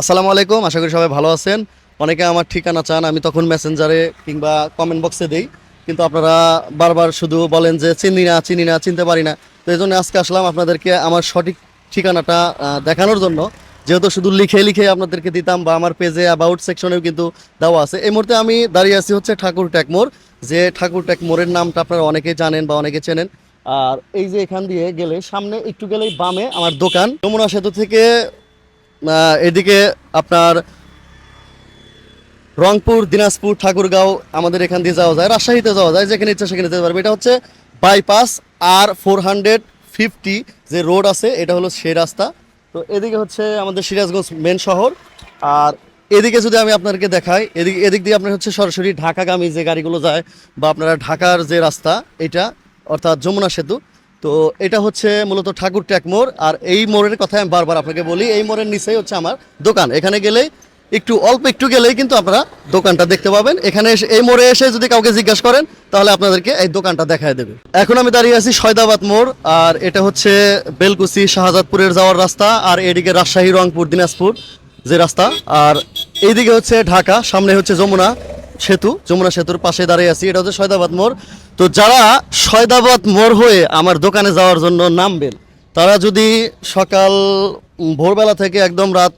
আসসালামু আলাইকুম, আশা করি সবাই ভালো আছেন। অনেকে আমার ঠিকানা চান, আমি তখন মেসেঞ্জারে কিংবা কমেন্ট বক্সে দেই। কিন্তু আপনারা বারবার শুধু বলেন যে চিনি না চিনি না, চিনতে পারি না। তো এই জন্য আজকে আসলাম আপনাদেরকে আমার সঠিক ঠিকানাটা দেখানোর জন্য। যেহেতু শুধু লিখে লিখে আপনাদেরকে দিতাম বা আমার পেজে অ্যাবাউট সেকশনেও কিন্তু দেওয়া আছে। এই মুহূর্তে আমি দাঁড়িয়ে আছি হচ্ছে ঠাকুর ট্যাকমোর যে ঠাকুর ট্যাকমোরের নামটা আপনারা অনেকেই জানেন বা অনেকে চেনেন। আর এই যে এখান দিয়ে গেলে, সামনে একটু গেলেই বামে আমার দোকান। যমুনা সেতু থেকে এদিকে আপনার রংপুর, দিনাজপুর, ঠাকুরগাঁও আমাদের এখান দিয়ে যাওয়া যায়, রাজশাহীতে যাওয়া যায়, যেখানে ইচ্ছা সেখানে যেতে পারবে। এটা হচ্ছে বাইপাস আর ফোর হান্ড্রেড ফিফটি যে রোড আছে, এটা হলো সেই রাস্তা। তো এদিকে হচ্ছে আমাদের সিরাজগঞ্জ মেন শহর। আর এদিকে যদি আমি আপনাদেরকে দেখাই, এদিক এদিক দিয়ে আপনার হচ্ছে সরাসরি ঢাকাগামী যে গাড়িগুলো যায়, বা আপনারা ঢাকার যে রাস্তা, এটা অর্থাৎ যমুনা সেতু তো এটা হচ্ছে মূলত ঠাকুর ট্যাক মোড়, আর এই মোড়ের কথা আমি বারবার আপনাকে বলি, এই মোড়ের নিচেই হচ্ছে আমার দোকান। এখানে গেলেই, একটু অল্প একটু গেলেই কিন্তু আপনারা দোকানটা দেখতে পাবেন। এখানে এসে, এই মোড়ে এসে যদি কাউকে জিজ্ঞাসা করেন, তাহলে আপনাদেরকে এই দোকানটা দেখায় দেবে। এখন আমি দাঁড়িয়ে আছি সয়দাবাদ মোড়, আর এটা হচ্ছে বেলকুচি শাহজাদপুরের যাওয়ার রাস্তা, আর এদিকে রাজশাহী, রংপুর, দিনাজপুর যে রাস্তা। আর এইদিকে হচ্ছে ঢাকা, সামনে হচ্ছে যমুনা সেতু, যমুনা সেতুর পাশে দাঁড়িয়ে আছি। এটা হচ্ছে সয়দাবাদ মোড়। তো যারা সয়দাবাদ মোড় হয়ে আমার দোকানে যাওয়ার জন্য নামবেন, তারা যদি সকাল ভোরবেলা থেকে একদম রাত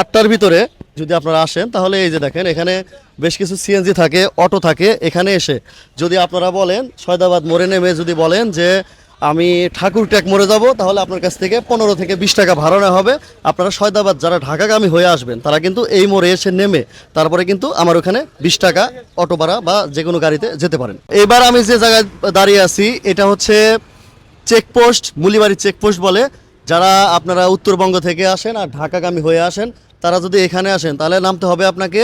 আটটার ভিতরে যদি আপনারা আসেন, তাহলে এই যে দেখেন, এখানে বেশ কিছু সিএনজি থাকে, অটো থাকে, এখানে এসে যদি আপনারা বলেন, সয়দাবাদ মোড়ে নেমে যদি বলেন যে আমি ঠাকুর ট্যাক মোড়ে যাব, তাহলে আপনার কাছ থেকে পনেরো থেকে বিশ টাকা ভাড়া নেওয়া হবে। আপনারা সয়দাবাদ যারা ঢাকাগামী হয়ে আসবেন, তারা কিন্তু এই মোড়ে এসে নেমে, তারপরে কিন্তু আমার ওখানে বিশ টাকা অটো ভাড়া বা যে কোনো গাড়িতে যেতে পারেন। এবার আমি যে জায়গায় দাঁড়িয়ে আছি, এটা হচ্ছে চেকপোস্ট মুলিবাড়ি চেকপোস্ট বলে। যারা আপনারা উত্তরবঙ্গ থেকে আসেন আর ঢাকাগামী হয়ে আসেন, তারা যদি এখানে আসেন, তাহলে নামতে হবে আপনাকে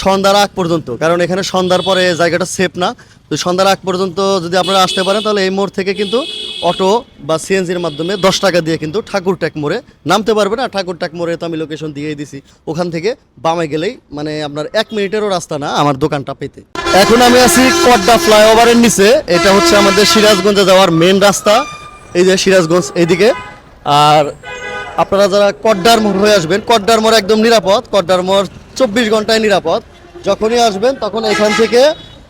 সন্ধ্যার আগ পর্যন্ত, কারণ এখানে সন্ধ্যার পরে জায়গাটা সেফ না। তো সন্ধ্যার আগ পর্যন্ত যদি আপনারা আসতে পারেন, তাহলে এই মোড় থেকে কিন্তু অটো বা সিএনজির মাধ্যমে দশ টাকা দিয়ে কিন্তু ঠাকুর ট্যাক মোড়ে নামতে পারবেন। আর ঠাকুর ট্যাক মোড়ে তো আমি লোকেশন দিয়েই দিছি। ওখান থেকে বামে গেলেই মানে আপনার এক মিনিটেরও রাস্তা না আমার দোকানটা পেতে। এখন আমি আছি কড্ডা ফ্লাইওভারের নিচে। এটা হচ্ছে আমাদের সিরাজগঞ্জে যাওয়ার মেন রাস্তা। এই যে সিরাজগঞ্জ এইদিকে। আর আপনারা যারা কড্ডার মোড় হয়ে আসবেন, কড্ডার মোড় একদম নিরাপদ। কড্ডার মোড় চব্বিশ ঘন্টায় নিরাপদ। যখনই আসবেন, তখন এখান থেকে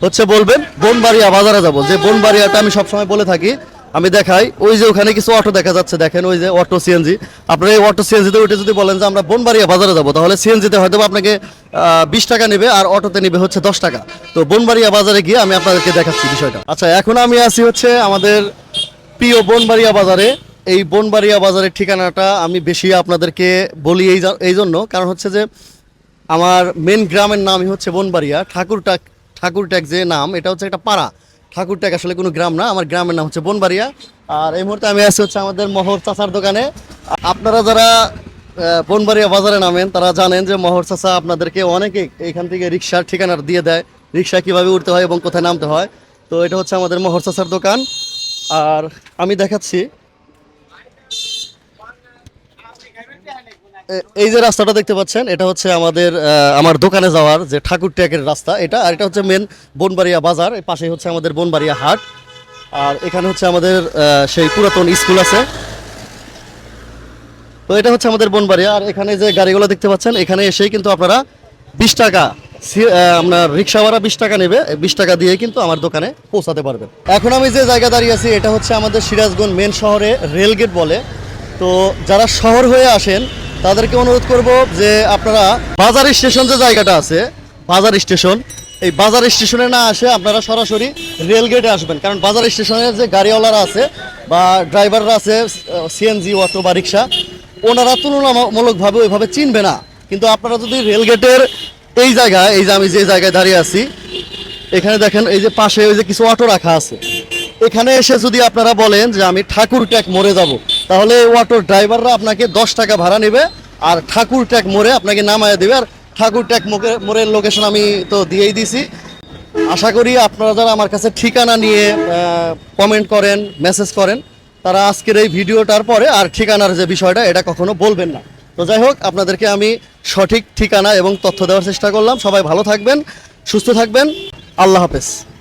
হচ্ছে বলবেন, বনবাড়িয়া বাজারে যাব। যে বনবাড়িয়াটা আমি সবসময় বলে থাকি, আমি দেখাই। ওই যে ওখানে কিছু অটো দেখা যাচ্ছে, দেখেন ওই যে অটো সিএনজি আপনারা এই অটো সিএনজিতে উঠে যদি বলেন যে আমরা বনবাড়িয়া বাজারে যাব, তাহলে সিএনজিতে হয়তো আপনাকে বিশ টাকা নেবে আর অটোতে নেবে হচ্ছে দশ টাকা। তো বনবাড়িয়া বাজারে গিয়ে আমি আপনাদেরকে দেখাচ্ছি বিষয়টা। আচ্ছা এখন আমি আছি হচ্ছে আমাদের প্রিয় বনবাড়িয়া বাজারে। এই বনবাড়িয়া বাজারের ঠিকানাটা আমি বেশি আপনাদেরকে বলি এই এই জন্য। কারণ হচ্ছে যে আমার মেন গ্রামের নামই হচ্ছে বনবাড়িয়া। ঠাকুরটাক ঠাকুরটাক যে নাম, এটা হচ্ছে একটা পাড়া। ঠাকুরটাক আসলে কোনো গ্রাম না, আমার গ্রামের নাম হচ্ছে বনবাড়িয়া। আর এই মুহূর্তে আমি আছি হচ্ছে আমাদের মহর চাচার দোকানে। আপনারা যারা বনবাড়িয়া বাজারে নামেন, তারা জানেন যে মহর চাচা আপনাদেরকে অনেকে এইখান থেকে রিক্সার ঠিকানা দিয়ে দেয়, রিক্সা কীভাবে উঠতে হয় এবং কোথায় নামতে হয়। তো এটা হচ্ছে আমাদের মহর চাচার দোকান। আর আমি দেখাচ্ছি এই যে রাস্তাটা দেখতে পাচ্ছেন, এটা হচ্ছে আমাদের আমার দোকানে যাওয়ার যে ঠাকুর ট্যাকের রাস্তা। এটা, আর এটা হচ্ছে মেন বনবাড়িয়া বাজার পাশে হচ্ছে আমাদের বনবাড়িয়া হাট। আর এখানে হচ্ছে আমাদের সেই পুরাতন স্কুল আছে। তো এটা হচ্ছে আমাদের বনবাড়িয়া, আর এখানে যে গাড়িগুলো দেখতে পাচ্ছেন, এখানে এসেই কিন্তু আপনারা বিশ টাকা আপনার রিক্সা ভাড়া বিশ টাকা নেবে বিশ টাকা দিয়ে কিন্তু আমার দোকানে পৌঁছাতে পারবেন। এখন আমি যে জায়গা দাঁড়িয়ে আছি, এটা হচ্ছে আমাদের সিরাজগঞ্জ মেন শহরে রেলগেট বলে। তো যারা শহর হয়ে আসেন তাদেরকে অনুরোধ করব যে আপনারা বাজার স্টেশন যে জায়গাটা আছে, বাজার স্টেশন, এই বাজার স্টেশনে না আসে আপনারা সরাসরি রেলগেটে আসবেন। কারণ বাজার স্টেশনে যে গাড়িওয়ালারা আছে বা ড্রাইভাররা আছে, সিএনজি, অটো বা রিক্সা, ওনারা তুলনামূলকভাবে ওইভাবে চিনবে না। কিন্তু আপনারা যদি রেলগেটের এই জায়গায়, এই যে আমি যে জায়গায় দাঁড়িয়ে আছি, এখানে দেখেন এই যে পাশে ওই যে কিছু অটো রাখা আছে। এখানে এসে যদি আপনারা বলেন যে আমি ঠাকুর ট্যাক মোড়ে যাব, তাহলে অটোর ড্রাইভাররা আপনাকে দশ টাকা ভাড়া নেবে আর ঠাকুর ট্যাক মোড়ে আপনাকে নামায় দেবে, আর ঠাকুর ট্যাক মোড়ে- মোড়ের লোকেশন আমি তো দিয়েই দিছি। আশা করি আপনারা যারা আমার কাছে ঠিকানা নিয়ে কমেন্ট করেন মেসেজ করেন, তারা আজকের এই ভিডিওটার পরে আর ঠিকানার যে বিষয়টা, এটা কখনো বলবেন না। তো যাই হোক, আপনাদেরকে আমি সঠিক ঠিকানা এবং তথ্য দেওয়ার চেষ্টা করলাম। সবাই ভালো থাকবেন, সুস্থ থাকবেন। আল্লাহ হাফেজ।